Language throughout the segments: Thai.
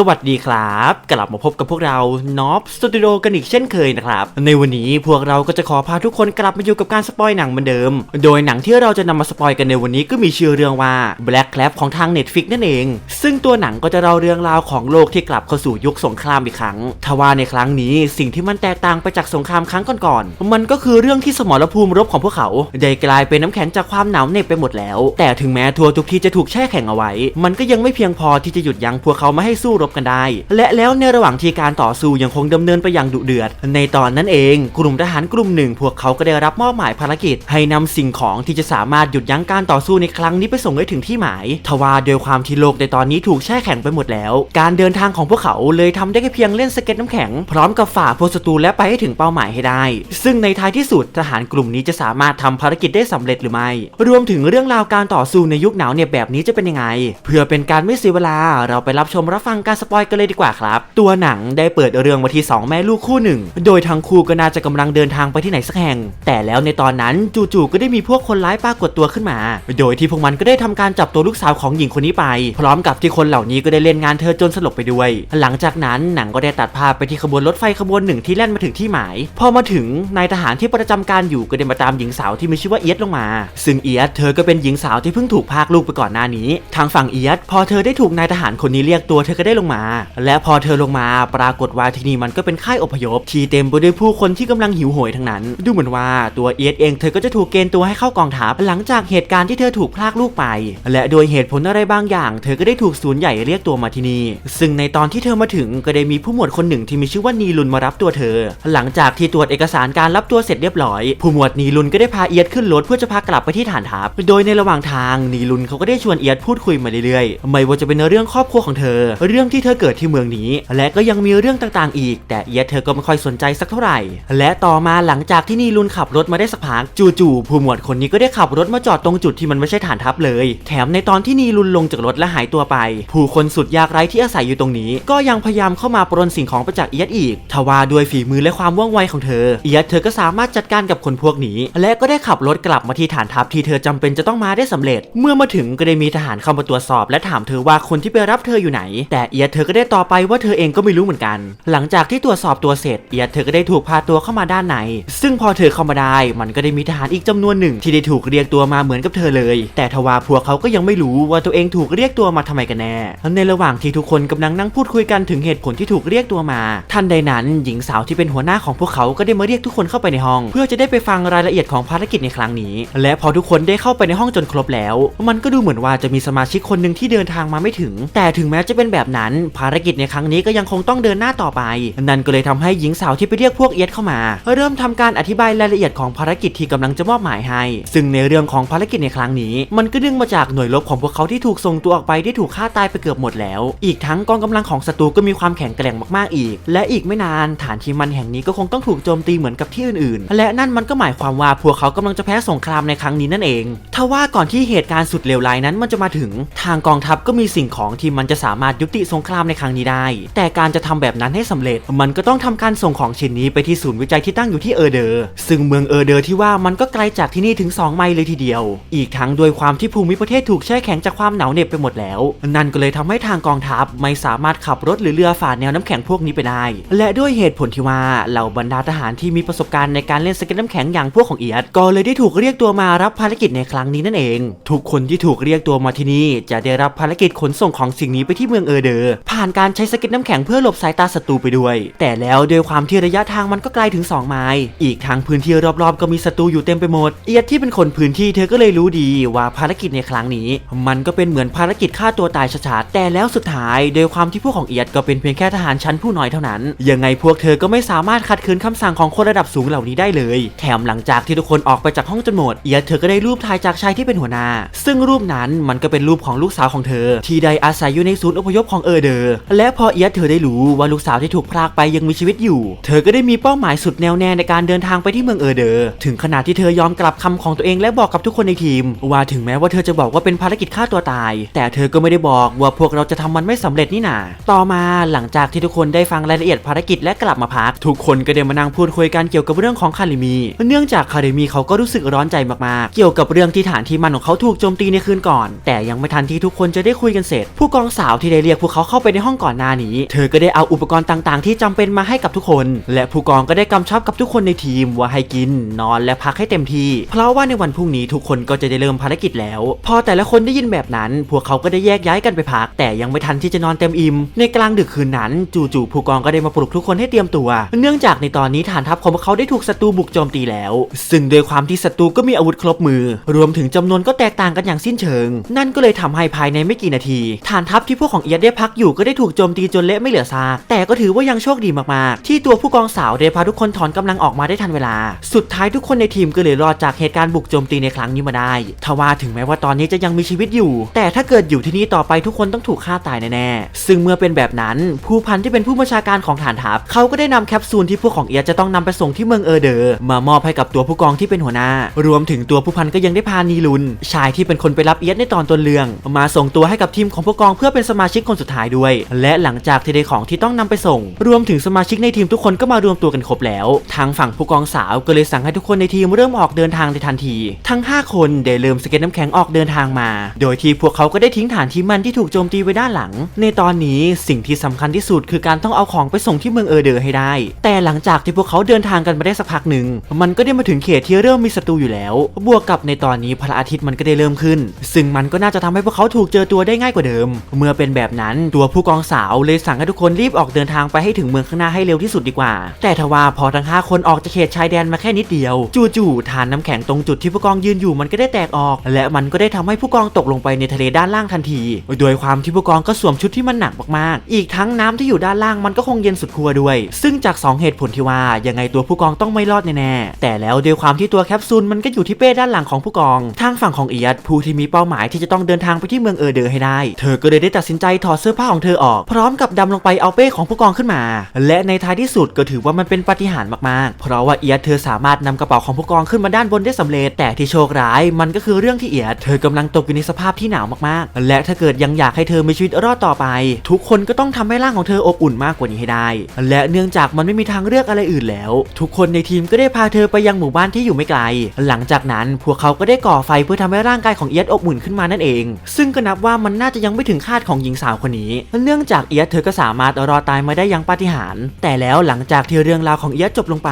สวัสดีครับ กลับมาพบกับพวกเราน็อ b สตูดิโอกันอีกเช่นเคยนะครับ ในวันนี้พวกเราก็จะขอพาทุกคนกลับมาอยู่กับการสปอยหนังเหมือนเดิม โดยหนังที่เราจะนำมาสปอยกันในวันนี้ก็มีชื่อเรื่องว่า Black c l a p ของทาง Netflix นั่นเอง ซึ่งตัวหนังก็จะเล่าเรื่องราวของโลกที่กลับเข้าสู่ยุคสงครามอีกครั้ง ทว่าในครั้งนี้สิ่งที่มันแตกต่างไปจากสงครามครั้งก่อนๆ มันก็คือเรื่องที่สมรภูมิรบของพวกเขา ได้กลายเป็นน้ำแข็งจากความหนาวเหน็บไปหมดแล้ว แต่ถึงแม้ทัวร์ทุกที่จะถูกแช่แข็งเอาไว้ มันก็ยังไม่เพียงพอที่จะหยุดยั้งพวกเขาไม่ให้สู้รบกันได้ และแล้วในระหว่างที่การต่อสู้ยังคงดำเนินไปอย่างดุเดือด ในตอนนั้นเอง กลุ่มทหารกลุ่มหนึ่ง พวกเขาก็ได้รับมอบหมายภารกิจ ให้นำสิ่งของที่จะสามารถหยุดยั้งการต่อสู้ในครั้งนี้ไปส่งให้ถึงที่หมาย ทว่าโดยความที่โลกในตอนนี้ถูกแช่แข็งไปหมดแล้ว การเดินทางของพวกเขาเลยทำได้แค่เพียงเล่นสเก็ตน้ำแข็ง พร้อมกับฝ่าพวกศัตรูและไปให้ถึงเป้าหมายให้ได้ ซึ่งในท้ายที่สุดทหารกลุ่มนี้จะสามารถทำภารกิจได้สำเร็จหรือไม่ รวมถึงเรื่องราวการต่อสู้ในยุคหนาวเนี่ยแบบนี้จะเป็นยังไง เพื่อเป็นการไม่เสียเวลาเราไปรับชมรับฟังการสปอยกันเลยดีกว่าครับ ตัวหนังได้เปิดเรื่องมาที่ 2 แม่ลูกคู่หนึ่ง โดยทั้งคู่ก็น่าจะกำลังเดินทางไปที่ไหนสักแห่ง แต่แล้วในตอนนั้นจู่ๆก็ได้มีพวกคนร้ายปรากฏตัวขึ้นมา โดยที่พวกมันก็ได้ทำการจับตัวลูกสาวของหญิงคนนี้ไป พร้อมกับที่คนเหล่านี้ก็ได้เล่นงานเธอจนสลบไปด้วย หลังจากนั้นหนังก็ได้ตัดภาพไปที่ขบวนรถไฟขบวนหนึ่งที่แล่นมาถึงที่หมาย พอมาถึงนายทหารที่ประจำการอยู่ก็ได้มาตามหญิงสาวที่มีชื่อว่าเอียดลงมา ซึ่งเอียดเธอก็เป็นหญิงสาวที่เพิ่งถูกพากลูกไปก่อนหน้านี้ ทางฝั่งเอียดพอเธอได้ถูกนายทหารคนนี้เรียกตัวเธอก็ได้ลงมา และพอเธอลงมาปรากฏว่าที่นี่มันก็เป็นค่ายอพยพที่เต็มไปด้วยผู้คนที่กำลังหิวโหยทั้งนั้น ดูเหมือนว่าตัวเอียดเองเธอก็จะถูกเกณฑ์ตัวให้เข้ากองทัพหลังจากเหตุการณ์ที่เธอถูกพรากลูกไป และโดยเหตุผลอะไรบางอย่าง เธอก็ได้ถูกศูนย์ใหญ่เรียกตัวมาที่นี่ ซึ่งในตอนที่เธอมาถึงก็ได้มีผู้หมวดคนหนึ่งที่มีชื่อว่านีลุนมารับตัวเธอ หลังจากที่ตรวจเอกสารการรับตัวเสร็จเรียบร้อย ผู้หมวดนีลุนก็ได้พาเอียดขึ้นรถเพื่อจะพากลับไปที่ฐานทัพ โดยในระหว่างทางนีลุนเขาก็ได้ชวนเอียดพูดคุยมาเรื่อยๆ ไม่ว่าจะเป็นเรื่องครอบครัวของเธอ เรื่องที่เธอเกิดที่เมืองนี้ และก็ยังมีเรื่องต่างๆ อีก แต่เอียดเธอก็ไม่ค่อยสนใจสักเท่าไหร่ และต่อมาหลังจากที่นีลุนขับรถมาได้สักพักจู่ๆผู้หมวดคนนี้ก็ได้ขับรถมาจอดตรงจุดที่มันไม่ใช่ฐานทัพเลย แถมในตอนที่นีลุนลงจากรถและหายตัวไป ผู้คนสุดยากไร้ที่อาศัยอยู่ตรงนี้ ก็ยังพยายามเข้ามาปรนสิ่งของไปจากเอียดอีก ทว่าด้วยฝีมือและความว่องไวของเธอ เอียดเธอก็สามารถจัดการกับคนพวกนี้ และก็ได้ขับรถกลับมาที่ฐานทัพที่เธอจำเป็นจะต้องมาได้สำเร็จ เมื่อมาถึงก็ได้มีทหารเข้ามาตรวจสอบ และถามเธอว่าคนที่ไปรับเธออยู่ไหน แต่เอียดเธอก็ได้ตอบไปว่าเธอเองก็ไม่รู้เหมือนกัน หลังจากที่ตรวจสอบตัวเสร็จเอียดเธอก็ได้ถูกพาตัวเข้ามาด้านในซึ่งพอเธอเข้ามาได้มันก็ได้มีทหารอีกจำนวนหนึ่ง ที่ได้ถูกเรียกตัวมาเหมือนกับเธอเลย แต่ทว่าพวกเขาก็ยังไม่รู้ว่าตัวเองถูกเรียกตัวมาทำไมกันแน่ในระหว่างที่ทุกคนกำลังนั่งพูดคุยกันถึงเหตุผลที่ถูกเรียกตัวมาทันใดนั้นหญิงสาวที่เป็นหัวหน้าของพวกเขาก็ได้มาเรียกทุกคนเข้าไปในห้อง เพื่อจะได้ไปฟังรายละเอียดของภารกิจในครั้งนี้ และพอทุกคนได้เข้าไปในห้องจนครบแล้ว มันก็ดูเหมือนว่าจะมีสมาชิกคนหนึ่งที่เดินทางมาไม่ถึง แต่ถึงแม้จะเป็นแบบนั้นภารกิจในครั้งนี้ก็ยังคงต้องเดินหน้าต่อไป นั่นก็เลยทำให้หญิงสาวที่ไปเรียกพวกเอียดเข้ามา เริ่มทำการอธิบายรายละเอียดของภารกิจที่กำลังจะมอบหมายให้ ซึ่งในเรื่องของภารกิจในครั้งนี้ มันก็เนื่องมาจากหน่วยรบของพวกเขาที่ถูกส่งตัวออกไปได้ถูกฆ่าตายไปเกือบหมดแล้ว อีกทั้งกองกำลังของศัตรูก็มีความแข็งแกร่งมากๆอีก และอีกไม่นานฐานที่มันแห่งนี้ก็คงต้องถูกโจมตีเหมือนกับที่อื่นๆ และนั่นมันก็หมายความว่าพวกเขากำลังจะแพ้สงครามในครั้งนี้นั่นเองทว่าก่อนที่เหตุการณ์สุดเลวร้ายนั้นมันจะมาถึง ทางกองทัพก็มีสิ่งของที่มันจะสามารถยุติสงครามในครั้งนี้ได้ แต่การจะทำแบบนั้นให้สำเร็จ มันก็ต้องทำการส่งของชิ้นนี้ไปที่ศูนย์วิจัยที่ตั้งอยู่ที่เออเดอร์ซึ่งเมืองเออเดอร์ที่ว่ามันก็ไกลจากที่นี่ถึง 2 ไมล์เลยทีเดียว อีกทั้งด้วยความที่ภูมิประเทศถูกแช่แข็งจากความหนาวเหน็บไปหมดแล้ว นั่นก็เลยทำให้ทางกองทัพไม่สามารถขับรถหรือเรือฝ่าแนวน้ำแข็งพวกนี้ไปได้ และด้วยเหตุผลที่ว่าเหล่าบรรดาทหารที่มีประสบการณ์ในการเล่นสเก็ตน้ำแข็งอย่างพวกของเอียดก็เลยได้ถูกเรียกตัวมารับภารกิจในครั้งนี้นั่นเอง ทุกคนที่ถูกเรียกตัวมาที่นี่จะได้รับภารกิจขนส่งของสิ่งนี้ไปที่เมืองเออเดอร์ผ่านการใช้สก็ตน้ำแข็งเพื่อหลบสายตาศัตรูไปด้วย แต่แล้วด้วยความที่ระยะทางมันก็ไกลถึง 2 ไมล์อีกทางพื้นที่รอบๆ ก็มีศัตรูอยู่เต็มไปหมด เอียดที่เป็นคนพื้นที่เธอก็เลยรู้ดีว่าภารกิจในครั้งนี้ มันก็เป็นเหมือนภารกิจฆ่าตัวตายชัดๆแต่แล้วสุดท้ายโดยความที่พวกของเอียดก็เป็นเพียงแค่ทหารชั้นผู้น้อยเท่านั้น ยังไงพวกเธอก็ไม่สามารถขัดขืนคำสั่งของคนระดับสูงเหล่านี้ได้เลย แถมหลังจากที่ทุกคนออกไปจากห้องจนหมดเอียดเธอก็ได้รูปถ่ายจากชายที่เป็นหัวหน้า ซึ่งรูปนั้นมันก็เป็นรูปของลูกสาวของเธอ ที่ได้อาศัยอยู่ในศูนย์อพยพของเออเดอและพอเอียดเธอได้รู้ว่าลูกสาวที่ถูกพรากไปยังมีชีวิตอยู่ เธอก็ได้มีเป้าหมายสุดแน่วแน่ในการเดินทางไปที่เมืองเออเดอร์ถึงขนาดที่เธอยอมกลับคำของตัวเองและบอกกับทุกคนในทีม ว่าถึงแม้ว่าเธอจะบอกว่าเป็นภารกิจฆ่าตัวตาย แต่เธอก็ไม่ได้บอกว่าพวกเราจะทำมันไม่สำเร็จนี่นาต่อมาหลังจากที่ทุกคนได้ฟังรายละเอียดภารกิจและกลับมาพัก ทุกคนก็ได้มานั่งพูดคุยกันเกี่ยวกับเรื่องของคาริมี เนื่องจากคาริมีเขาก็รู้สึกร้อนใจมากๆ เกี่ยวกับเรื่องที่ฐานที่มันของเขาถูกโจมตีในคืนก่อน แต่ยังไม่ทันที่ทุกคนจะได้คุยกันเสร็จ ผู้กองสาวที่ได้เรียกพวกเขาเข้าไปในห้องก่อนหน้านี้ เธอก็ได้เอาอุปกรณ์ต่างๆ ที่จำเป็นมาให้กับทุกคน และผู้กองก็ได้กำชับกับทุกคนในทีมว่าให้กิน นอนและพักให้เต็มที่ เพราะว่าในวันพรุ่งนี้ทุกคนก็จะได้เริ่มภารกิจแล้ว พอแต่ละคนได้ยินแบบนั้น พวกเขาก็ได้แยกย้ายกันไปพัก แต่ยังไม่ทันที่จะนอนเต็มอิ่มในกลางดึกคืนนั้น จู่ๆผู้กองก็ได้มาปลุกทุกคนให้เตรียมตัว เนื่องจากในตอนนี้ฐานทัพของพวกเขาได้ถูกศัตรูบุกโจมตีแล้ว ซึ่งโดยความที่ศัตรูก็มีอาวุธครบมือ รวมถึงจำนวนก็แตกต่างกันอย่างสิ้นเชิง นั่นก็เลยทำให้ภายในไม่กี่นาที ฐานทัพที่พวกของเอียดได้พักอยู่ก็ได้ถูกโจมตีจนเละไม่เหลือซากแต่ก็ถือว่ายังโชคดีมากๆ ที่ตัวผู้กองสาวได้พาทุกคนถอนกำลังออกมาได้ทันเวลา สุดท้ายทุกคนในทีมก็เลยรอดจากเหตุการณ์บุกโจมตีในครั้งนี้มาได้ทว่าถึงแม้ว่าตอนนี้จะยังมีชีวิตอยู่ แต่ถ้าเกิดอยู่ที่นี่ต่อไปทุกคนต้องถูกฆ่าตายแน่ๆซึ่งเมื่อเป็นแบบนั้นผู้พันที่เป็นผู้บัญชาการของฐานทัพเขาก็ได้นำแคปซูลที่พวกของเอียจะต้องนำไปส่งที่เมืองเออเดอร์มามอบให้กับตัวผู้กองที่เป็นหัวหน้า รวมถึงตัวผู้พันก็ยังได้พานีลุน ชายที่เป็นคนไปรับเอียดในตอนต้นเรื่อง มาส่งตัวให้กับทีมของผู้กองเพื่อเป็นสมาชิกคนสุดท้ายด้วย และหลังจากที่ได้ของที่ต้องนำไปส่ง รวมถึงสมาชิกในทีมทุกคนก็มารวมตัวกันครบแล้ว ทางฝั่งผู้กองสาวก็เลยสั่งให้ทุกคนในทีมเริ่มออกเดินทางในทันที ทั้ง 5 คนได้เริ่มสเก็ตน้ำแข็งออกเดินทางมา โดยที่พวกเขาก็ได้ทิ้งฐานที่มันที่ถูกโจมตีไว้ด้านหลัง ในตอนนี้สิ่งที่สำคัญที่สุดคือการต้องเอาของไปส่งที่เมืองเออเดอร์ให้ได้ แต่หลังจากที่พวกเขาเดินทางกันมาได้สักพักหนึ่งมันก็ได้มาถึงเขตที่เริ่มมีศัตรูอยู่แล้ว บวกกับในตอนนี้พระอาทิตย์มันก็ได้เริ่มขึ้น ซึ่งมันก็น่าจะทำให้พวกเขาถูกเจอตัวได้ง่ายกว่าเดิม เมื่อเป็นแบบนั้นตัวผู้กองสาวเลยสั่งให้ทุกคนรีบออกเดินทางไปให้ถึงเมืองข้างหน้าให้เร็วที่สุดดีกว่า แต่ทว่าพอทั้งห้าคนออกจากเขตชายแดนมาแค่นิดเดียว จู่ๆฐานน้ำแข็งตรงจุดที่ผู้กองยืนอยู่มันก็ได้แตกออก และมันก็ได้ทำให้ผู้กองตกลงไปในทะเลด้านล่างทันทีโดยความที่ผู้กองก็สวมชุดที่มันหนักมากๆ อีกทั้งน้ำที่อยู่ด้านล่างมันก็คงเย็นสุดขั้วด้วย ซึ่งจากสองเหตุผลที่ว่ายังไงตัวผู้กองต้องไม่รอดแน่ๆแต่แล้วด้วยความที่ตัวแคปซูลมันก็อยู่ที่เป้ด้านหลังของผู้กอง ทางฝั่งของเอียดผู้ที่มีเป้าหมายที่จะต้องเดินทางไปที่เมืองเออเดอร์ให้ได้ เธอก็เลยได้ตัดสินใจถอดเสื้อผ้าของเธอออก พร้อมกับดำลงไปเอาเป้ของผู้กองขึ้นมา และในท้ายที่สุดก็ถือว่ามันเป็นปาฏิหาริย์มากๆ เพราะว่าเอียดเธอสามารถนำกระเป๋าของผู้กองขึ้นมาด้านบนได้สำเร็จ แต่ที่โชคร้ายมันก็คือเรื่องที่เอียดเธอกำลังตกอยู่ในสภาพที่หนาวมากๆ และถ้าเกิดยังอยากให้เธอมีชีวิตรอดต่อไป ทุกคนก็ต้องทำให้ร่างของเธออบอุ่นมากกว่านี้ให้ได้ และเนื่องจากมันไม่มีทางเลือกอะไรอื่นแล้ว ทุกคนในทีมก็ได้พาเธอไปยังหมู่บ้านที่อยู่ไม่ไกล หลังจากนั้นพวกเขาก็ได้ก่อไฟเพื่อทำให้ร่างกายของเอียดอบอุ่นขึ้นมานั่นเอง ซึ่งก็นับว่ามันน่าจะยังไม่ถึงคาดของหญิงสาวคนนี้เนื่องจากเอียดเธอก็สามารถรอดตายมาได้อย่างปาฏิหาริย์แต่แล้วหลังจากที่เรื่องราวของเอียดจบลงไป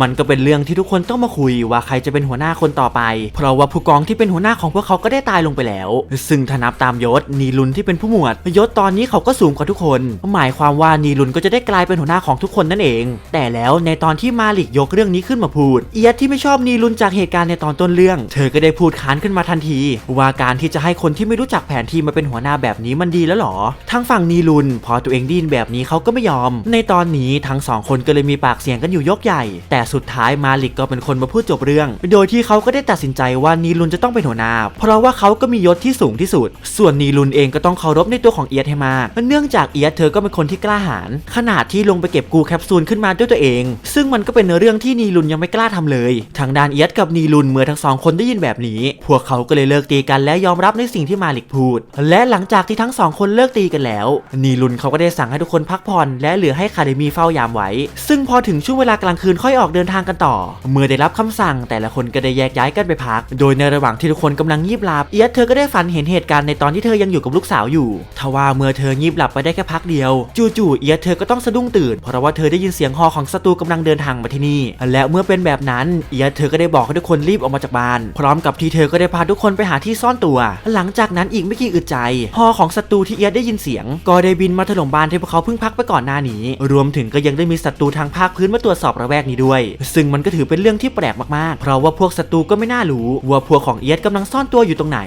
มันก็เป็นเรื่องที่ทุกคนต้องมาคุยว่าใครจะเป็นหัวหน้าคนต่อไป เพราะว่าผู้กองที่เป็นหัวหน้าของพวกเขาก็ได้ตายลงไปแล้ว ซึ่งถ้านับตามยศนีลุนที่เป็นผู้หมวดยศตอนนี้เขาก็สูงกว่าทุกคน หมายความว่านีลุนก็จะได้กลายเป็นหัวหน้าของทุกคนนั่นเอง แต่แล้วในตอนที่มาลิกยกเรื่องนี้ขึ้นมาพูด เอียดที่ไม่ชอบนีลุนจากเหตุการณ์ในตอนต้นเรื่อง เธอก็ได้พูดค้านขึ้นมาทันที ว่าการที่จะให้คนที่ไม่รู้จักแผนที่มาเป็นหัวหน้าแบบนี้มันดีแล้วหรอทางฝั่งนีลุน พอตัวเองดยินแบบนี้เขาก็ไม่ยอม ในตอนนี้ทั้งสองคนก็เลยมีปากเสียงกันอยู่ยกใหญ่ แต่สุดท้ายมาลิกก็เป็นคนมาพูดจบเรื่อง โดยที่เขาก็ได้ตัดสินใจว่านีลุนจะต้องเป็นหัวหน้า เพราะว่าเขาก็มียศที่สูงที่สุด ส่วนนีลุนเองก็ต้องเคารพในตัวของเอียดให้มากเนื่องจากเอียดเธอก็เป็นคนที่กล้าหาญขนาดที่ลงไปเก็บกูแคปซูลขึ้นมาด้วยตัวเอง ซึ่งมันก็เป็นเรื่องที่นีลุนยังไม่กล้าทำเลย ทางด้านเอียดกับนีลุนเมื่อทั้งสองคนได้ยินแบบนี้ พวกเขาก็เลยเลิกตีกันและยอมรับในสิ่งที่มาลิกพูด และหลังจากที่ทั้งสองคนเลิกตีกันแล้วนีลุนเขาก็ได้สั่งให้ทุกคนพักผ่อน และเหลือให้คาเดมีเฝ้ายามไว้ ซึ่งพอถึงช่วงเวลากลางคืนค่อยออกเดินทางกันต่อ เมื่อได้รับคำสั่งแต่ละคนก็ได้แยกย้ายกันไปพัก โดยในระหว่างที่ทุกคนกำลังงีบหลับเอียดเธอก็ได้ฝันเห็นเหตุการณ์ในตอนที่เธอยังอยู่กับลูกสาวอยู่ทว่าเมื่อเธองีบหลับไปได้แค่พักเดียว จู่ๆเอียดเธอก็ต้องสะดุ้งตื่น เพราะว่าเธอได้ยินเสียงฮอของศัตรูกำลังเดินทางมาที่นี่ และเมื่อเป็นแบบนั้นเอียดเธอก็ได้บอกให้ทุกคนรีบออกมาจากบ้าน พร้อมกับที่เธอก็ได้พาทุกคนไปหาที่ซ่อนตัว หลังจากนั้นอีกไม่กี่อึดใจฮอของศัตรูที่เอียดได้ยินเสียงก็ได้บินมาถล่มบ้านที่พวกเขาเพิ่งพักไปก่อนหน้านี้ รวมถึงก็ยังได้มีศัตรูทางภาคพื้นมาตรวจสอบระแวกนี้ด้วย ซึ่งมันก็ถือเป็นเรื่องที่แปลกมากๆ เพราะว่าพวกศัตรูก็ไม่น่ารู้ว่าพวกของเอียดกำลังซ่อนตัวอยู่ตรงไหน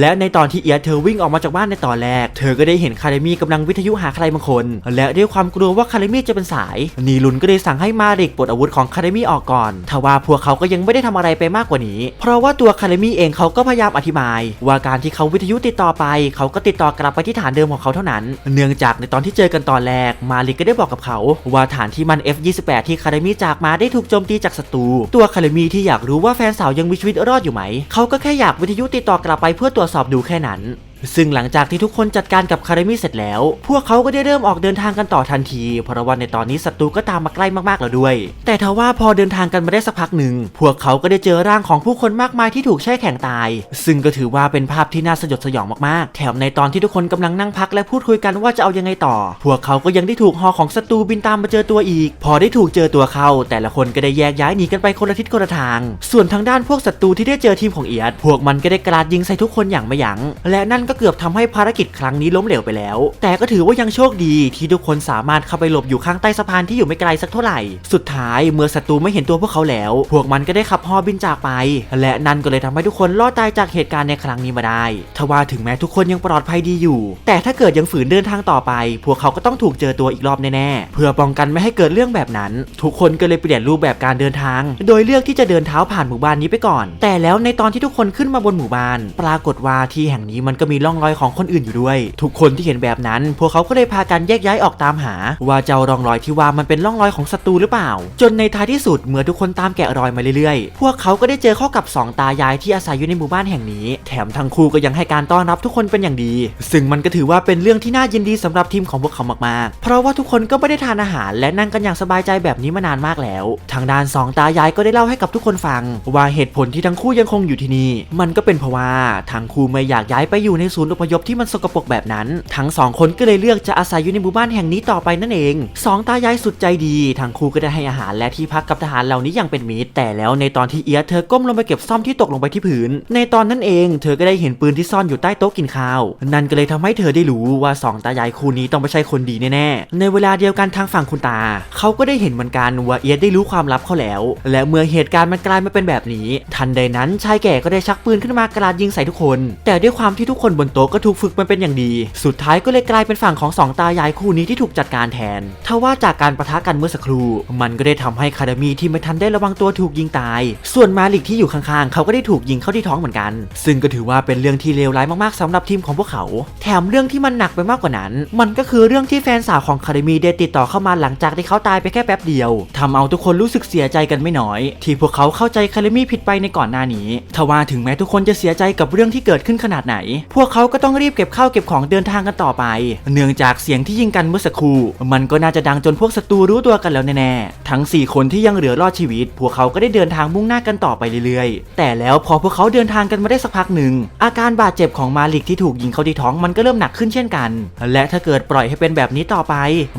และในตอนที่เอียดเธอวิ่งออกมาจากบ้านในตอนแรก เธอก็ได้เห็นคาเดมี่กำลังวิทยุหาใครบางคน และด้วยความกลัวว่าคาเดมี่จะเป็นสายนีลุนก็เลยสั่งให้มาริกปลดอาวุธของคาเดมี่ออกก่อนทว่าพวกเขาก็ยังไม่ได้ทำอะไรไปมากกว่านี้ เพราะว่าตัวคาเดมี่เองเขาก็พยายามอธิบาย ว่าการที่เขาวิทยุติดต่อไป เขาก็ติดต่อกลับไปที่ฐานเดิมของเขาเท่านั้นเนื่องจากในตอนที่เจอกันตอนแรก มาริกก็ได้บอกกับเขา ว่าฐานที่มัน F28 ที่คาเดมีจากมาได้ถูกโจมตีจากศัตรูตัวคาเดมีที่อยากรู้ว่าแฟนสาวยังมีชีวิตรอดอยู่ไหม เขาก็แค่อยากวิทยุติดต่อกลับไปเพื่อตรวจสอบดูแค่นั้น ซึ่งหลังจากที่ทุกคนจัดการกับคาเดมี่เสร็จแล้ว พวกเขาก็ได้เริ่มออกเดินทางกันต่อทันที เพราะว่าในตอนนี้ศัตรูก็ตามมาใกล้มากๆแล้วด้วย แต่ทว่าพอเดินทางกันมาได้สักพักหนึ่ง พวกเขาก็ได้เจอร่างของผู้คนมากมายที่ถูกแช่แข็งตาย ซึ่งก็ถือว่าเป็นภาพที่น่าสยดสยองมากๆ แถมในตอนที่ทุกคนกำลังนั่งพักและพูดคุยกันว่าจะเอายังไงต่อ พวกเขาก็ยังได้ถูกฮอของศัตรูบินตามมาเจอตัวอีก พอได้ถูกเจอตัวเขาแต่ละคนก็ได้แยกย้ายหนีกันไปคนละทิศคนละทาง ส่วนทางด้านพวกศัตรูที่ได้เจอทีมของเอียด พวกมันก็ได้กราดยิงใส่ทุกคนอย่างไม่ยัง้งและนั่นก็เกือบทำให้ภารกิจครั้งนี้ล้มเหลวไปแล้ว แต่ก็ถือว่ายังโชคดีที่ทุกคนสามารถเข้าไปหลบอยู่ข้างใต้สะพานที่อยู่ไม่ไกลสักเท่าไหร่ สุดท้ายเมื่อศัตรูไม่เห็นตัวพวกเขาแล้ว พวกมันก็ได้ขับฮอบินจากไป และนั่นก็เลยทำให้ทุกคนรอดตายจากเหตุการณ์ในครั้งนี้มาได้ทว่าถึงแม้ทุกคนยังปลอดภัยดีอยู่ แต่ถ้าเกิดยังฝืนเดินทางต่อไป พวกเขาก็ต้องถูกเจอตัวอีกรอบแน่ๆเพื่อป้องกันไม่ให้เกิดเรื่องแบบนั้น ทุกคนก็เลยเปลี่ยนรูปแบบการเดินทาง โดยเลือกที่จะเดินเท้าผ่านหมู่บ้านนี้ไปก่อน แต่แล้วในตอนที่ทุกคนขึ้นมาบนหมู่บ้าน ปรากฏว่าที่แห่งนี้มันก็มีร่องรอยของคนอื่นอยู่ด้วย ทุกคนที่เห็นแบบนั้น พวกเขาก็เลยพากันแยกย้ายออกตามหา ว่าเจ้าร่องรอยที่ว่ามันเป็นร่องรอยของศัตรูหรือเปล่า จนในท้ายที่สุดเมื่อทุกคนตามแกะรอยมาเรื่อยๆ พวกเขาก็ได้เจอเข้ากับสองตายายที่อาศัยอยู่ในหมู่บ้านแห่งนี้ แถมทั้งคู่ก็ยังให้การต้อนรับทุกคนเป็นอย่างดี ซึ่งมันก็ถือว่าเป็นเรื่องที่น่ายินดีสำหรับทีมของพวกเขามากๆ เพราะว่าทุกคนก็ไม่ได้ทานอาหาร และนั่งกันอย่างสบายใจแบบนี้มานานมากแล้ว ทางด้านสองตายายก็ได้เล่าให้กับทุกคนฟัง ว่าเหตุผลที่ทั้งคู่ยังคงอยู่ที่นี่ มันก็เป็นเพราะว่าทั้งคู่ไม่อยากย้ายไปอยู่ในศูนย์อพยพที่มันสกปรกแบบนั้น ทั้งสองคนก็เลยเลือกจะอาศัยอยู่ในหมู่บ้านแห่งนี้ต่อไปนั่นเองสองตายายสุดใจดีทั้งคู่ก็ได้ให้อาหารและที่พักกับทหารเหล่านี้อย่างเป็นมิตรแต่แล้วในตอนที่เอียเธอก้มลงไปเก็บซ่อมที่ตกลงไปที่พื้น ในตอนนั้นเองเธอก็ได้เห็นปืนที่ซ่อนอยู่ใต้โต๊ะกินข้าว นั่นก็เลยทำให้เธอได้รู้ว่าสองตายายคู่นี้ต้องไม่ใช่คนดีแน่ๆในเวลาเดียวกันทางฝั่งคุณตา เขาก็ได้เห็นเหมือนกันว่าเอียได้รู้ความลับเขาแล้ว และเมื่อเหตุการณ์มันกลายมาเป็นแบบนี้ ทันใดนั้นชายแก่ก็ได้ชักปืนขึ้นมากราดยิงใส่ทุกคน แต่ด้วยความที่ทุกคนบนโต๊ะก็ถูกฝึกมันเป็นอย่างดี สุดท้ายก็เลยกลายเป็นฝั่งของสองตายายคู่นี้ที่ถูกจัดการแทนทว่าจากการประทะกันเมื่อสักครู่ มันก็ได้ทำให้คาเดมีที่ไม่ทันได้ระวังตัวถูกยิงตาย ส่วนมาลิกที่อยู่ข้างๆ เขาก็ได้ถูกยิงเข้าที่ท้องเหมือนกัน ซึ่งก็ถือว่าเป็นเรื่องที่เลวร้ายมากๆสำหรับทีมของพวกเขา แถมเรื่องที่มันหนักไปมากกว่านั้น มันก็คือเรื่องที่แฟนสาวของคาเดมีได้ติดต่อเข้ามาหลังจากที่เขาตายไปแค่แป๊บเดียวทำเอาทุกคนรู้สึกเสียใจกันไม่น้อย ที่พวกเขาเข้าใจคาเดมีผิดไปในก่อนหน้านี้ ทว่าถึงแม้ทุกคนจะเสียใจกับเรื่องที่เกิดขึ้นขนาดไหน พวกเขาก็ต้องรีบเก็บข้าวเก็บของเดินทางกันต่อไป เนื่องจากเสียงที่ยิงกันเมื่อสักครู่ มันก็น่าจะดังจนพวกศัตรูรู้ตัวกันแล้วแน่ๆ ทั้ง 4 คนที่ยังเหลือรอดชีวิต พวกเขาก็ได้เดินทางมุ่งหน้ากันต่อไปเรื่อยๆ แต่แล้วพอพวกเขาเดินทางกันมาได้สักพักหนึ่ง อาการบาดเจ็บของมาลิกที่ถูกยิงเข้าที่ท้องมันก็เริ่มหนักขึ้นเช่นกัน และถ้าเกิดปล่อยให้เป็นแบบนี้ต่อไป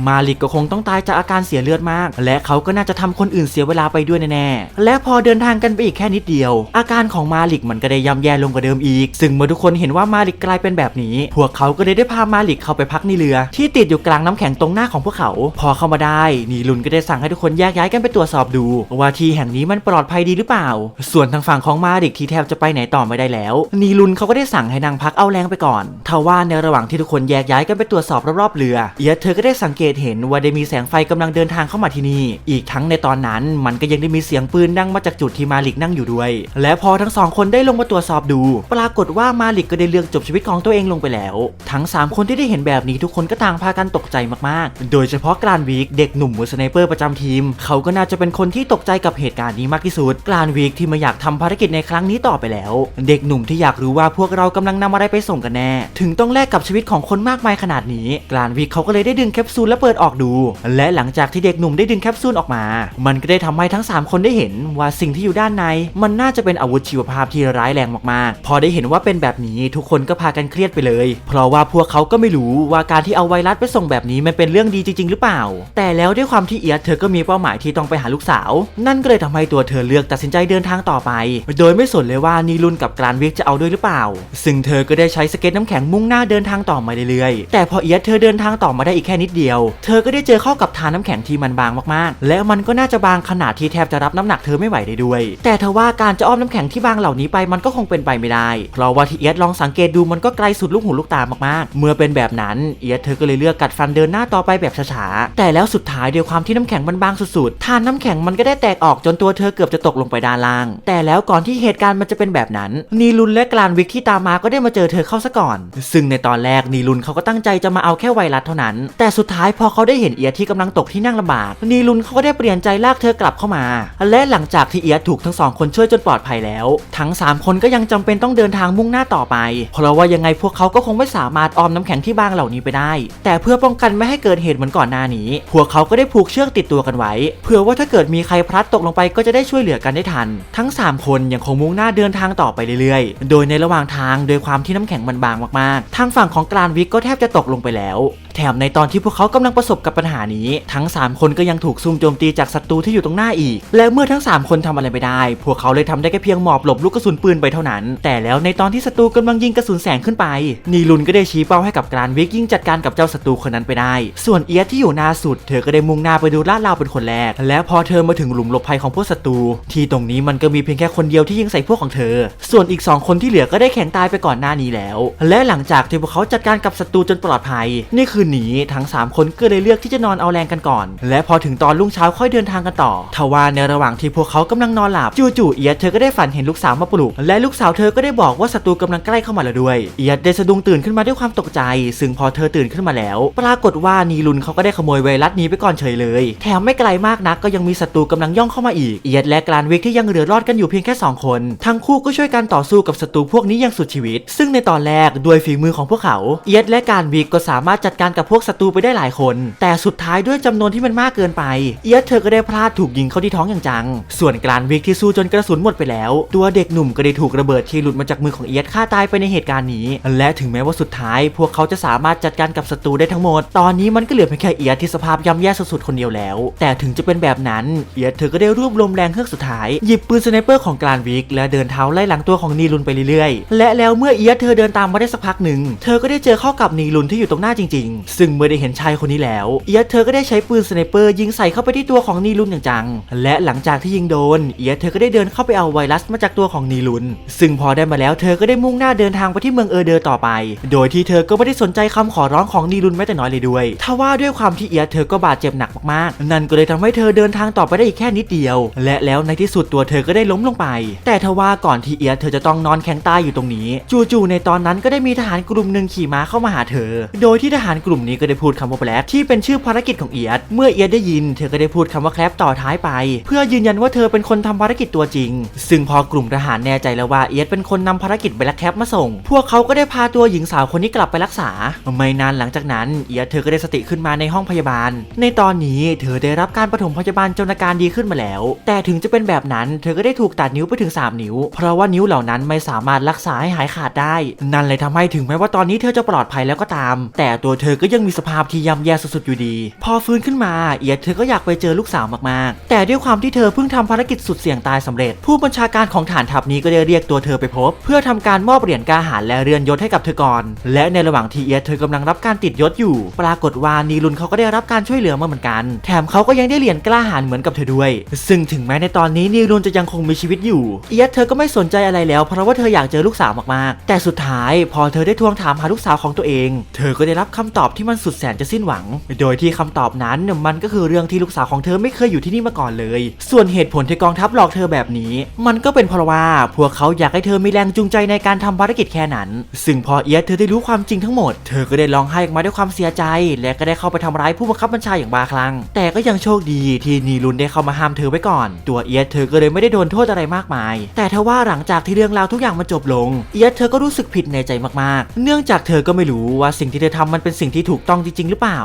มาลิกก็คงต้องตายจากอาการเสียเลือดมาก และเขาก็น่าจะทำคนอื่นเสียเวลาไปด้วยแน่ๆ และพอเดินทางกันไปอีกแค่นิดเดียว อาการของมาลิกมันก็ได้ย่ำแย่ลงกว่าเดิมอีก ซึ่งเมื่อทุกคนเห็นว่ามาลิกกลายเป็นแบบนี้ พวกเขาก็เลยได้พามาลิกเข้าไปพักในเรือ ที่ติดอยู่กลางน้ำแข็งตรงหน้าของพวกเขา พอเข้ามาได้นีลุนก็ได้สั่งให้ทุกคนแยกย้ายกันไปตรวจสอบดู ว่าที่แห่งนี้มันปลอดภัยดีหรือเปล่า ส่วนทางฝั่งของมาลิกที่แทบจะไปไหนต่อไม่ได้แล้วนีลุนเขาก็ได้สั่งให้นางพักเอาแรงไปก่อนทว่าในระหว่างที่ทุกคนแยกย้ายกันไปตรวจสอบรอบๆเรือ เอียเธอก็ได้สังเกตเห็นว่าได้มีแสงไฟกำลังเดินทางเข้ามาที่นี่ อีกทั้งในตอนนั้นมันก็ยังได้มีเสียงปืนดังมาจากจุดที่มาลิกนั่งอยู่ด้วย และพอทั้งสองคนได้ลงมาตรวจสอบดู ปรากฏว่ามาลิกก็ได้เลือกจบชีวิตของตัวเองลงไปแล้ว ทั้ง 3 คนที่ได้เห็นแบบนี้ทุกคนก็ต่างพากันตกใจมากๆ โดยเฉพาะกลานวีกเด็กหนุ่มมือสไนเปอร์ประจำทีม เขาก็น่าจะเป็นคนที่ตกใจกับเหตุการณ์นี้มากที่สุดกลานวีกที่ไมาอยากทำภารกิจในครั้งนี้ต่อไปแล้ว เด็กหนุ่มที่อยากรู้ว่าพวกเรากำลังนำอะไรไปส่งกันแน่ ถึงต้องแลกกับชีวิตของคนมากมายขนาดนี้กลานวีกเขาก็เลยได้ดึงแคปซูลและเปิดออกดู และหลังจากที่เด็กหนุ่มได้ดึงแคปซูลออกมา มันก็ได้ทำให้ทั้ง 3 คนได้เห็นว่าสิ่งที่อยู่ด้านใน มันน่าจะเป็นอาวุธชีวภาพที่ร้ายแรงมากๆ พอได้เห็นว่าเป็นแบบนี้ทุกคนก็พากันเครียดไปเลย เพราะว่าพวกเขาก็ไม่รู้ว่าการที่เอาไวรัสไปส่งแบบนี้มันเป็นเรื่องดีจริง ๆ หรือเปล่า แต่แล้วด้วยความที่เอียดเธอก็มีเป้าหมายที่ต้องไปหาลูกสาว นั่นก็เลยทำให้ตัวเธอเลือกตัดสินใจเดินทางต่อไป โดยไม่สนเลยว่านีรุนกับกรานวิกจะเอาด้วยหรือเปล่า ซึ่งเธอก็ได้ใช้สเก็ตน้ำแข็งมุ่งหน้าเดินทางต่อมาเรื่อยๆ แต่พอเอียดเธอเดินทางต่อมาได้อีกแค่นิดเดียว เธอก็ได้เจอเข้ากับทานน้ำแข็งที่มันบางมากๆ และมันก็น่าจะบางขนาดที่แทบจะรับน้ำหนักเธอไม่ไหวได้ด้วย แต่ทว่าการจะอ้อมน้ำแข็งที่บางเหล่านี้ไปมันก็คงเป็นไปไม่ได้ เพราะว่าที่เอียดลองสังเกตดูมันก็ไกลสุดลูกหูลูกตามากๆ เมื่อเป็นแบบนั้นเอียดเธอก็เลยเลือกกัดฟันเดินหน้าต่อไปแบบช้าๆ แต่แล้วสุดท้ายด้วยความที่น้ำแข็งมันบางสุดๆ ทานน้ำแข็งมันก็ได้แตกออกจนตัวเธอเกือบจะตกลงไปด้านล่าง แต่แล้วก่อนที่เหตุการณ์มันจะเป็นแบบนั้น นีลุนและกลานวิกที่ตามมาก็ได้มาเจอเธอเข้าซะก่อน ซึ่งในตอนแรกนีลุนเขาก็ตั้งใจจะมาเอาแค่ไวรัสเท่านั้น แต่สุดท้ายพอเขาได้เห็นเอียดที่กำลังตกที่นั่งลำบาก นีลุนเขาก็ได้เปลี่ยนใจลากเธอกลับเข้ามา และหลังจากที่เอียดถูกทั้งสองคนช่วยจนปลอดภัยแล้ว ทั้งสามคนก็ยังจำเป็นต้องเดินทางมุ่งหน้าต่อไปพรแล้ว่ายังไงพวกเขาก็คงไม่สามารถออมน้ำแข็งที่บางเหล่านี้ไปได้ แต่เพื่อป้องกันไม่ให้เกิดเหตุเหมือนก่อนหน้านี้ พวกเขาก็ได้ผูกเชือกติดตัวกันไว้ เพื่อว่าถ้าเกิดมีใครพลัดตกลงไปก็จะได้ช่วยเหลือกันได้ทัน ทั้ง 3 คนยังคงมุ่งหน้าเดินทางต่อไปเรื่อยๆ โดยในระหว่างทางโดยความที่น้ำแข็งมันบางมากๆ ทางฝั่งของกรานวิกก็แทบจะตกลงไปแล้ว แถมในตอนที่พวกเขากำลังประสบกับปัญหานี้ ทั้ง 3 คนก็ยังถูกซุ่มโจมตีจากศัตรูที่อยู่ตรงหน้าอีก และเมื่อทั้ง 3 คนทำอะไรไม่ได้ พวกเขาเลยทำได้แค่เพียงหมอบหลบลูกกระสุนปืนไปเท่านั้น แต่แล้วในตอนที่ศัตรูกำลังยิงกระสุนแสงขึ้นไป นีลุนก็ได้ชี้เป้าให้กับกรานวิกยิงจัดการกับเจ้าศัตรูคนนั้นไปได้ ส่วนเอียดที่อยู่หน้าสุด เธอก็ได้มุ่งหน้าไปดูลาดราวเป็นคนแรก และพอเธอมาถึงหลุมหลบภัยของพวกศัตรู ที่ตรงนี้มันก็มีเพียงแค่คนเดียวที่ยิงใส่พวกของเธอ ส่วนอีกสองคนที่เหลือก็ได้แข็งตายไปก่อนหน้านี้แล้ว และหลังจากที่พวกเขาจัดการกับศัตรูจนปลอดภัย นี่คือหนีทั้งสามคนก็เลยเลือกที่จะนอนเอาแรงกันก่อน และพอถึงตอนรุ่งเช้าค่อยเดินทางกันต่อทว่าในระหว่างที่พวกเขากำลังนอนหลับจู่ๆเอียดเธอก็ได้ฝันเห็นลูกสาวมาปลุก และลูกสาวเธอก็ได้บอกว่าศัตรูกำลังใกล้เข้ามาแล้วด้วยเอียดได้สะดุ้งตื่นขึ้นมาด้วยความตกใจ ซึ่งพอเธอตื่นขึ้นมาแล้ว ปรากฏว่านีลุนเขาก็ได้ขโมยไวรัสนี้ไปก่อนเฉยเลย แถมไม่ไกลมากนักก็ยังมีศัตรูกำลังย่องเข้ามาอีกเอียดและกลานวิกที่ยังเหลือรอดกันอยู่เพียงแค่สองคน ทั้งคู่ก็ช่วยกันต่อสู้กับศัตรูพวกนี้อย่างสุดชีวิต ซึ่งในตอนแรกด้วยฝีมือของพวกเขาเอียดและกลานวิกก็สามารถจัดการกับพวกศัตรูไปได้หลายคน แต่สุดท้ายด้วยจำนวนที่มันมากเกินไป เอียดเธอก็ได้พลาดถูกยิงเข้าที่ท้องอย่างจัง ส่วนกลานวิกที่สู้จนกระสุนหมดไปแล้ว ตัวเด็กหนุ่มก็ได้ถูกระเบิดที่หลุดมาจากมือของเอียดฆ่าตายไปในเหตุการณ์นี้ และถึงแม้ว่าสุดท้าย พวกเขาจะสามารถจัดการกับศัตรูได้ทั้งหมด ตอนนี้มันก็เหลือเพียงแค่เอียดที่สภาพย่ำแย่สุดๆคนเดียวแล้ว แต่ถึงจะเป็นแบบนั้น เอียดเธอก็ได้รวบรวมแรงเครื่องสุดท้ายหยิบปืนสไนเปอร์ของกลานวิกและเดินเท้าไล่หลังตัวของนีลุนไปเรื่อยๆ และแล้วเมื่อเอียดเธอเดินตามมาได้สักพักหนึ่ง เธอก็ได้เจอเข้ากับนีลุนที่อยู่ตรงหน้าจริงซึ่งเมื่อได้เห็นชายคนนี้แล้ว เอียดเธอก็ได้ใช้ปืนสไนเปอร์ยิงใส่เข้าไปที่ตัวของนีลุนอย่างจัง และหลังจากที่ยิงโดน เอียดเธอก็ได้เดินเข้าไปเอาไวรัสมาจากตัวของนีลุน ซึ่งพอได้มาแล้วเธอก็ได้มุ่งหน้าเดินทางไปที่เมืองเออร์เดอร์ต่อไป โดยที่เธอก็ไม่ได้สนใจคำขอร้องของนีลุนแม้แต่น้อยเลยด้วย ทว่าด้วยความที่เอียดเธอก็บาดเจ็บหนักมากๆ นั่นก็เลยทำให้เธอเดินทางต่อไปได้อีกแค่นิดเดียว และแล้วในที่สุดตัวเธอก็ได้ล้มลงไป แต่ทว่าก่อนที่เอียดเธอจะต้องนอนแข็งตายอยู่ตรงนี้ จู่ๆในตอนนั้นก็ได้มีทหารกลุ่มหนึ่งขี่ม้าเข้ามาหาเธอ โดยที่ทหารกลุ่มนี้ก็ได้พูดคำว่าแบล็ที่เป็นชื่อภารกิจของเอียดเมื่อเอียดได้ยิน เธอก็ได้พูดคำว่าแคลปต่อท้ายไป เพื่อยืนยันว่าเธอเป็นคนทำภารกิจตัวจริง ซึ่งพอกลุ่มทหารแน่ใจแล้วว่าเอียดเป็นคนนำภารกิจแบล็คแคปมาส่ง พวกเขาก็ได้พาตัวหญิงสาวคนนี้กลับไปรักษา ไม่นานหลังจากนั้นเอียดเธอก็ได้สติขึ้นมาในห้องพยาบาล ในตอนนี้เธอได้รับการปฐมพยาบาลจนอาการดีขึ้นมาแล้ว แต่ถึงจะเป็นแบบนั้น เธอก็ได้ถูกตัดนิ้วไปถึง 3 นิ้ว เพราะว่านิ้วเหล่านั้นไม่สามารถรักษาให้หายขาดได้ นั่นเลยทำให้ถึงแม้ว่าตอนนี้เธอจะปลอดภัยแล้วก็ตาม แต่ตัวเธอก็ยังมีสภาพที่ย่ำแย่สุดๆอยู่ดี พอฟื้นขึ้นมาเอียดเธอก็อยากไปเจอลูกสาวมากๆ แต่ด้วยความที่เธอเพิ่งทำภารกิจสุดเสี่ยงตายสำเร็จ ผู้บัญชาการของฐานทัพนี้ก็ได้เรียกตัวเธอไปพบ เพื่อทำการมอบเหรียญกาหารและเรือนยศให้กับเธอก่อน และในระหว่างที่เอียดเธอกำลังรับการติดยศอยู่ ปรากฏว่านีลุนเขาก็ได้รับการช่วยเหลือมาเหมือนกัน แถมเขาก็ยังได้เหรียญกล้าหาญเหมือนกับเธอด้วย ซึ่งถึงแม้ในตอนนี้นีลุนจะยังคงมีชีวิตอยู่ เอียดเธอก็ไม่สนใจอะไรแล้ว เพราะว่าเธออยากเจอลูกสาวมากๆ แต่สุดท้าย พอเธอได้ทวงถามหาลูกสาวของตัวเอง เธอก็ได้รับคำตอบที่มันสุดแสนจะสิ้นหวัง โดยที่คำตอบนั้นมันก็คือเรื่องที่ลูกสาวของเธอไม่เคยอยู่ที่นี่มาก่อนเลย ส่วนเหตุผลที่กองทัพหลอกเธอแบบนี้ มันก็เป็นเพราะว่าพวกเขาอยากให้เธอมีแรงจูงใจในการทำภารกิจแค่นั้น ซึ่งพอเอียดเธอได้รู้ความจริงทั้งหมด เธอก็ได้ร้องไห้ออกมาด้วยความเสียใจ และก็ได้เข้าไปทำร้ายผู้บังคับบัญชาอย่างบาคลั่งแต่ก็ยังโชคดีที่นีลุนได้เข้ามาห้ามเธอไว้ก่อน ตัวเอียดเธอก็เลยไม่ได้โดนโทษอะไรมากมาย แต่ทว่าหลังจากที่เรื่องราวทุกอย่างมันจบลง เอียดเธอก็รู้สึกผิดในใจมากๆ เนื่องจากเธอก็ไม่รู้ว่าสิ่งที่เธอทำมันเป็นสิ่งที่ถูกต้องจริง ๆ หรือเปล่า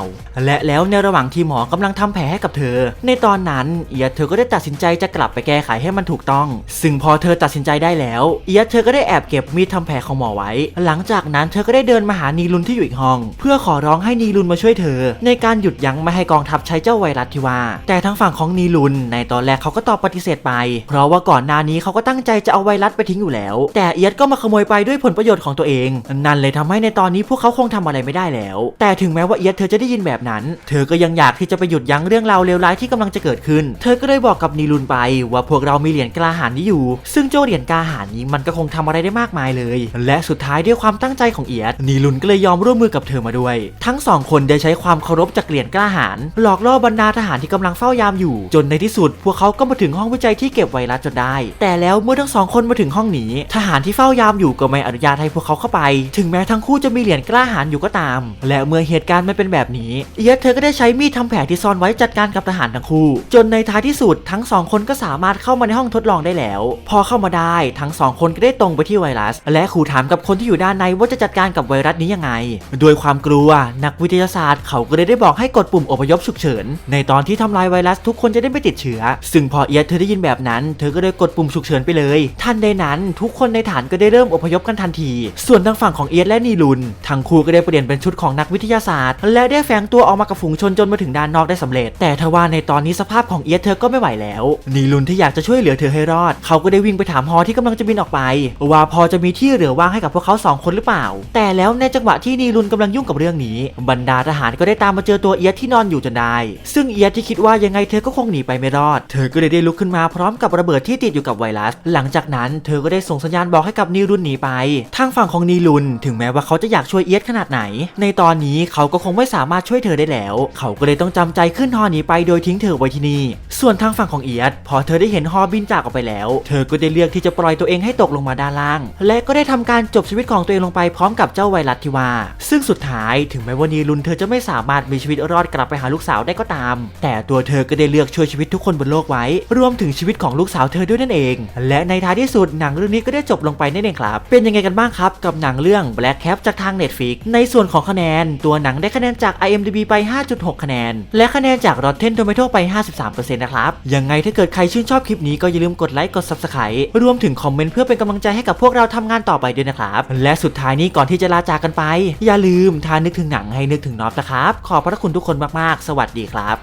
และแล้วในระหว่างที่หมอกำลังทำแผลให้กับเธอ ในตอนนั้นเอียดเธอก็ได้ตัดสินใจจะกลับไปแก้ไขให้มันถูกต้อง ซึ่งพอเธอตัดสินใจได้แล้วเอียดเธอก็ได้แอบเก็บมีดทำแผลของหมอไว้ หลังจากนั้นเธอก็ได้เดินมาหานีลุนที่อยู่อีกห้อง เพื่อขอร้องให้นีลุนมาช่วยเธอ ในการหยุดยั้งไม่ให้กองทัพใช้เจ้าไวรัสที่ว่า แต่ทางฝั่งของนีลุน ในตอนแรกเขาก็ตอบปฏิเสธไป เพราะว่าก่อนหน้านี้เขาก็ตั้งใจจะเอาไวรัสไปทิ้งอยู่แล้ว แต่เอียดก็มาขโมยไปด้วยผลประโยชน์ของตัวเอง นั่นเลยทำให้ในตอนนี้พวกเขาคงทำอะไรไม่ได้แล้วแต่ถึงแม้ว่าเอียดเธอจะได้ยินแบบนั้น เธอก็ยังอยากที่จะไปหยุดยั้งเรื่องราวเลวร้ายที่กำลังจะเกิดขึ้น เธอก็ได้บอกกับนีลุนไป ว่าพวกเรามีเหรียญกล้าหาญนี้อยู่ ซึ่งเจ้าเหรียญกล้าหาญนี้มันก็คงทำอะไรได้มากมายเลย และสุดท้ายด้วยความตั้งใจของเอียดนีลุนก็เลยยอมร่วมมือกับเธอมาด้วย ทั้งสองคนได้ใช้ความเคารพจากเหรียญกล้าหาญหลอกล่อบรรดาทหารที่กำลังเฝ้ายามอยู่ จนในที่สุด พวกเขาก็มาถึงห้องวิจัยที่เก็บไวรัสจนได้ แต่แล้วเมื่อทั้งสองคนมาถึงห้องนี้ ทหารที่เฝ้ายามอยู่ก็ไม่อนุญาตให้พวกเขาเข้าไป ถึงแม้ทั้งคู่จะมีเหรียญกล้าหาญอยู่ก็ตาม และเมื่อมื่อเหตุการณ์ไมันเป็นแบบนี้ เอียดเธอก็ได้ใช้มีดทำแผลที่ซ่อนไว้จัดการกับทหารทั้งคู่ จนในท้ายที่สุดทั้งสองคนก็สามารถเข้ามาในห้องทดลองได้แล้ว พอเข้ามาได้ทั้งสองคนก็ได้ตรงไปที่ไวรัส และขู่ถามกับคนที่อยู่ด้านในว่าจะจัดการกับไวรัสนี้ยังไงโดยความกลัวนักวิทยาศาสตร์เขาก็เลยได้บอกให้กดปุ่มอพยพฉุกเฉิน ในตอนที่ทำลายไวรัสทุกคนจะได้ไม่ติดเชื้อ ซึ่งพอเอียดเธอได้ยินแบบนั้น เธอก็เลยกดปุ่มฉุกเฉินไปเลยทันใดนั้นทุกคนในฐานก็ได้เริ่มอพยพกันทันที ส่วนทางฝั่งของเอียดและนีลุนทั้งคู่ก็ได้เปลี่ยนเป็นชุดของนักวิทยาศาสตร์ และได้แฝงตัวออกมากับฝูงชนจนมาถึงด้านนอกได้สำเร็จ แต่ทว่าในตอนนี้สภาพของเอียดเธอก็ไม่ไหวแล้วนีลุนที่อยากจะช่วยเหลือเธอให้รอด เขาก็ได้วิ่งไปถามฮอที่กำลังจะบินออกไป ว่าพอจะมีที่เหลือว่างให้กับพวกเขาสองคนหรือเปล่า แต่แล้วในจังหวะที่นีลุนกำลังยุ่งกับเรื่องนี้ บรรดาทหารก็ได้ตามมาเจอตัวเอียดที่นอนอยู่จนได้ ซึ่งเอียดที่คิดว่ายังไงเธอก็คงหนีไปไม่รอด เธอก็เลยได้ลุกขึ้นมาพร้อมกับระเบิดที่ติดอยู่กับไวรัส หลังจากนั้นเธอก็ได้ส่งสัญญาณบอกให้กับนีรุนหนีไป ทางฝั่งของนีรุนถึงแม้ว่าเขาจะอยากช่วยเอียดขนาดไหน ในตอนนี้เขาก็คงไม่สามารถช่วยเธอได้แล้ว เขาก็เลยต้องจำใจขึ้นฮอหนีไปโดยทิ้งเธอไว้ที่นี่ ส่วนทางฝั่งของเอียดพอเธอได้เห็นฮอบินจากออกไปแล้ว เธอก็ได้เลือกที่จะปล่อยตัวเองให้ตกลงมาด้านล่าง และก็ได้ทำการจบชีวิตของตัวเองลงไปพร้อมกับเจ้าไวรัสที่ว่า ซึ่งสุดท้ายถึงแม้ว่านีรุนเธอจะไม่สามารถมีชีวิตรอดกลับไปหาลูกสาวได้ก็ตาม แต่ตัวเธอก็ได้เลือกช่วยชีวิตทุกคนบนโลกไว้ รวมถึงชีวิตของลูกสาวเธอด้วยนั่นเอง และในท้ายที่สุดหนังเรื่องนี้ก็ได้จบลงไปนั่นเองครับ เป็นยังไงกันบ้างครับกับหนังเรื่อง Black Cap จากทาง Netflix ในส่วนของคะแนนตัวหนังได้คะแนนจาก IMDb ไป 5.6 คะแนน และคะแนนจาก Rotten Tomato ไป 53%นะครับ ยังไงถ้าเกิดใครชื่นชอบคลิปนี้ก็อย่าลืมกดไลค์กด Subscribe รวมถึงคอมเมนต์เพื่อเป็นกำลังใจให้กับพวกเราทำงานต่อไปด้วยนะครับ และสุดท้ายนี้ก่อนที่จะลาจากกันไป อย่าลืมทานึกถึงหนังให้นึกถึงน็อฟนะครับ ขอบพระคุณทุกคนมากๆ สวัสดีครับ